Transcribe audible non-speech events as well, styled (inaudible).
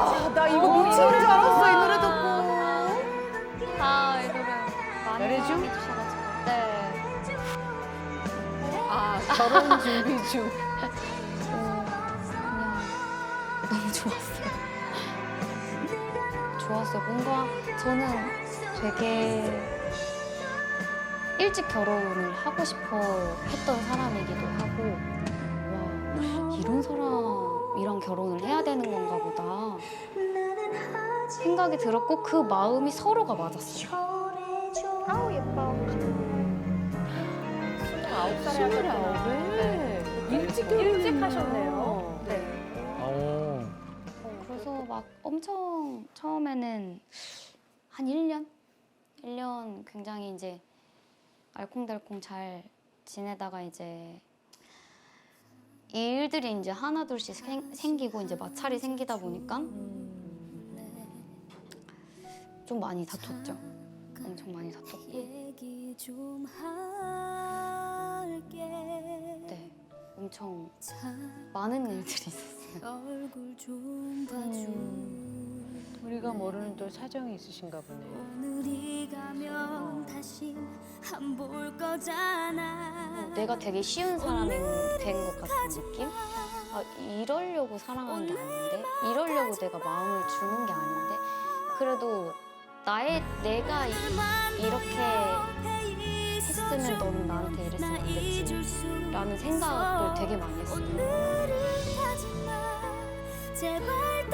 아, 나 이거 미친 줄 알았어, 이 노래 듣고. 아, 이 노래 많이 준비해 주셔가지고. 네. 아, 아, 결혼 준비 중. (laughs) 어, 그냥 너무 좋았어요. 좋았어요. 뭔가 저는 되게 일찍 결혼을 하고 싶어 했던 사람이기도 하고 와 이런 사람 이랑 결혼을 해야 되는 건가 보다. 생각이 들었고, 그 마음이 서로가 맞았어요. 아우 예뻐. 스물아홉 살에 하셨구나. 네. 일찍 일찍 하셨네요. 네. 어. 그래서 막 엄청 처음에는 한 1년? 1년 굉장히 이제 알콩달콩 잘 지내다가 이제 이 일들이 이제 하나둘씩 생, 생기고 이제 마찰이 생기다 보니까 좀 많이 다퉜죠. 엄청 많이 다퉜고. 네. 엄청 자, 많은 일들이 있었어요. 봐줘 우리가 모르는 또 사정이 있으신가 보네요. 오늘이 가면 다시 안볼 거잖아 내가 되게 쉬운 사람이 된 것 같은 느낌? 아, 이러려고 사랑한 게 아닌데? 이러려고 내가 마음을 주는 게 아닌데? 그래도 나의, 내가 이, 이렇게 했으면 너는 나한테 이랬으면 안 됐지. 라는 생각을 되게 많이 했어요. 제발